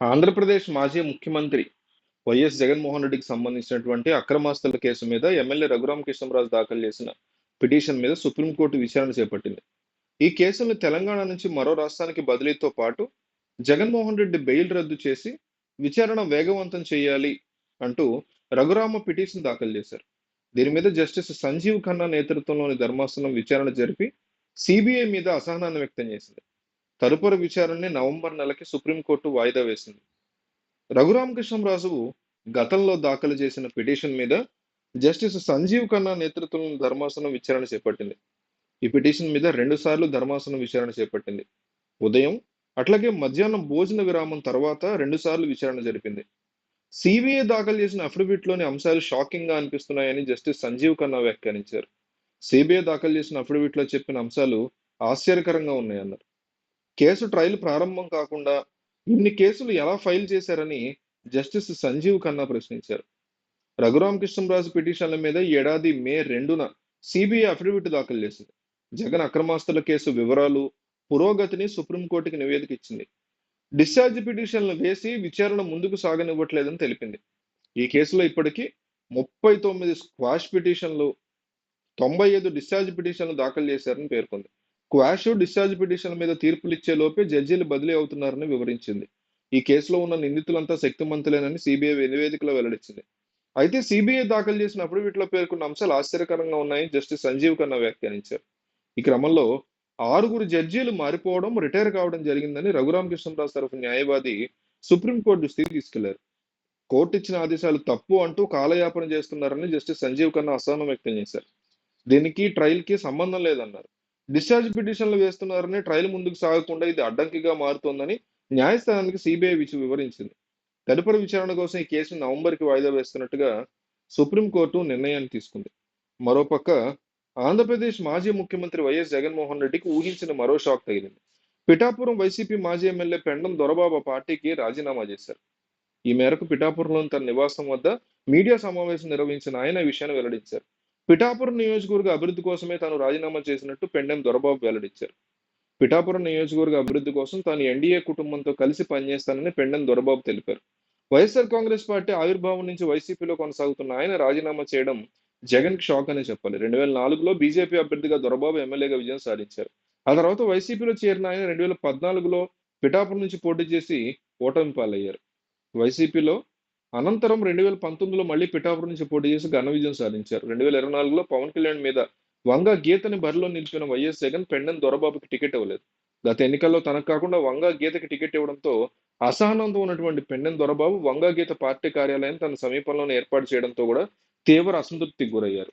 ఆంధ్రప్రదేశ్ మాజీ ముఖ్యమంత్రి వైఎస్ జగన్మోహన్ రెడ్డికి సంబంధించినటువంటి అక్రమాస్తుల కేసు మీద ఎమ్మెల్యే రఘురామ కృష్ణరాజు దాఖలు చేసిన పిటిషన్ మీద సుప్రీంకోర్టు విచారణ చేపట్టింది. ఈ కేసును తెలంగాణ నుంచి మరో రాష్ట్రానికి బదిలీతో పాటు జగన్మోహన్ రెడ్డి బెయిల్ రద్దు చేసి విచారణ వేగవంతం చేయాలి అంటూ రఘురామ పిటిషన్ దాఖలు చేశారు. దీని మీద జస్టిస్ సంజీవ్ ఖన్నా నేతృత్వంలోని ధర్మాసనం విచారణ జరిపి సిబిఐ మీద అసహనాన్ని వ్యక్తం చేసింది. తదుపరి విచారణని నవంబర్ నెలకి సుప్రీంకోర్టు వాయిదా వేసింది. రఘురామకృష్ణరాజు గతంలో దాఖలు చేసిన పిటిషన్ మీద జస్టిస్ సంజీవ్ ఖన్నా నేతృత్వంలోని ధర్మాసనం విచారణ చేపట్టింది. ఈ పిటిషన్ మీద రెండు సార్లు ధర్మాసనం విచారణ చేపట్టింది. ఉదయం అట్లాగే మధ్యాహ్నం భోజన విరామం తర్వాత రెండు సార్లు విచారణ జరిపింది. సిబిఐ దాఖలు చేసిన అఫిడవిట్లోని అంశాలు షాకింగ్గా అనిపిస్తున్నాయని జస్టిస్ సంజీవ్ ఖన్నా వ్యాఖ్యానించారు. సిబిఐ దాఖలు చేసిన అఫిడవిట్లో చెప్పిన అంశాలు ఆశ్చర్యకరంగా ఉన్నాయన్నారు. కేసు ట్రయల్ ప్రారంభం కాకుండా ఇన్ని కేసులు ఎలా ఫైల్ చేశారని జస్టిస్ సంజీవ్ ఖన్నా ప్రశ్నించారు. రఘురామకృష్ణరాజు పిటిషన్ల మీద ఏడాది మే రెండున సిబిఐ అఫిడవిట్ దాఖలు చేసింది. జగన్ అక్రమాస్తుల కేసు వివరాలు పురోగతిని సుప్రీంకోర్టుకి నివేదిక ఇచ్చింది. డిశ్చార్జ్ పిటిషన్లు వేసి విచారణ ముందుకు సాగనివ్వట్లేదని తెలిపింది. ఈ కేసులో ఇప్పటికీ ముప్పై తొమ్మిది స్క్వాష్ పిటిషన్లు తొంభై ఐదు డిశ్చార్జ్ పిటిషన్లు దాఖలు చేశారని పేర్కొంది. క్వాష్ డిశ్చార్జ్ పిటిషన్ మీద తీర్పులు ఇచ్చే లోపే జడ్జీలు బదిలీ అవుతున్నారని వివరించింది. ఈ కేసులో ఉన్న నిందితులంతా శక్తిమంతులేనని సిబిఐ నివేదికలో వెల్లడించింది. అయితే సిబిఐ దాఖలు చేసిన అఫిడవిట్లో పేర్కొన్న అంశాలు ఆశ్చర్యకరంగా ఉన్నాయని జస్టిస్ సంజీవ్ ఖన్నా వ్యాఖ్యానించారు. ఈ క్రమంలో ఆరుగురు జడ్జీలు మారిపోవడం రిటైర్ కావడం జరిగిందని రఘురామకృష్ణరాజు తరఫు న్యాయవాది సుప్రీంకోర్టు దృష్టికి తీసుకెళ్ళారు. కోర్టు ఇచ్చిన ఆదేశాలు తప్పు అంటూ కాలయాపన చేస్తున్నారని జస్టిస్ సంజీవ్ ఖన్నా అసహనం వ్యక్తం చేశారు. దీనికి ట్రయల్కి సంబంధం లేదన్నారు. డిశ్చార్జ్ పిటిషన్లు వేస్తున్నారని ట్రయల్ ముందుకు సాగకుండా ఇది అడ్డంకిగా మారుతోందని న్యాయస్థానానికి సిబిఐ వివరించింది. తదుపరి విచారణ కోసం ఈ కేసును నవంబర్కి వాయిదా వేస్తున్నట్టుగా సుప్రీంకోర్టు నిర్ణయాన్ని తీసుకుంది. మరోపక్క ఆంధ్రప్రదేశ్ మాజీ ముఖ్యమంత్రి వైఎస్ జగన్మోహన్ రెడ్డికి ఊహించిన మరో షాక్ తగిలింది. పిఠాపురం వైసీపీ మాజీ ఎమ్మెల్యే పెండం దొరబాబు పార్టీకి రాజీనామా చేశారు. ఈ మేరకు పిఠాపురంలోని తన నివాసం వద్ద మీడియా సమావేశం నిర్వహించిన ఆయన ఈ విషయాన్ని వెల్లడించారు. పిఠాపురం నియోజకవర్గ అభివృద్ధి కోసమే తాను రాజీనామా చేసినట్టు పెండెం దొరబాబు వెల్లడించారు. పిఠాపురం నియోజకవర్గ అభివృద్ధి కోసం తాను ఎన్డీఏ కుటుంబంతో కలిసి పనిచేస్తానని పెండెం దొరబాబు తెలిపారు. వైఎస్ఆర్ కాంగ్రెస్ పార్టీ ఆవిర్భావం నుంచి వైసీపీలో కొనసాగుతున్న ఆయన రాజీనామా చేయడం జగన్కి షాక్ అనే చెప్పాలి. రెండు వేల నాలుగులో బీజేపీ అభ్యర్థిగా దొరబాబు ఎమ్మెల్యేగా విజయం సాధించారు. ఆ తర్వాత వైసీపీలో చేరిన ఆయన రెండు వేల పద్నాలుగులో పిఠాపురం నుంచి పోటీ చేసి ఓటమి పాలయ్యారు వైసీపీలో అనంతరం రెండు వేల పంతొమ్మిదిలో మళ్ళీ పిఠాపురం నుంచి పోటీ చేసి ఘన విజయం సాధించారు. రెండు వేల ఇరవై నాలుగులో పవన్ కళ్యాణ్ మీద వంగ గీతని బరిలో నిలిపిన వైఎస్ జగన్ పెండెన్ దొరబాబుకి టికెట్ ఇవ్వలేదు. గత ఎన్నికల్లో తనకు కాకుండా వంగ గీతకి టికెట్ ఇవ్వడంతో అసహనంతో ఉన్నటువంటి పెండెన్ దొరబాబు వంగ గీత పార్టీ కార్యాలయం తన సమీపంలోనే ఏర్పాటు చేయడంతో కూడా తీవ్ర అసంతృప్తికి గురయ్యారు.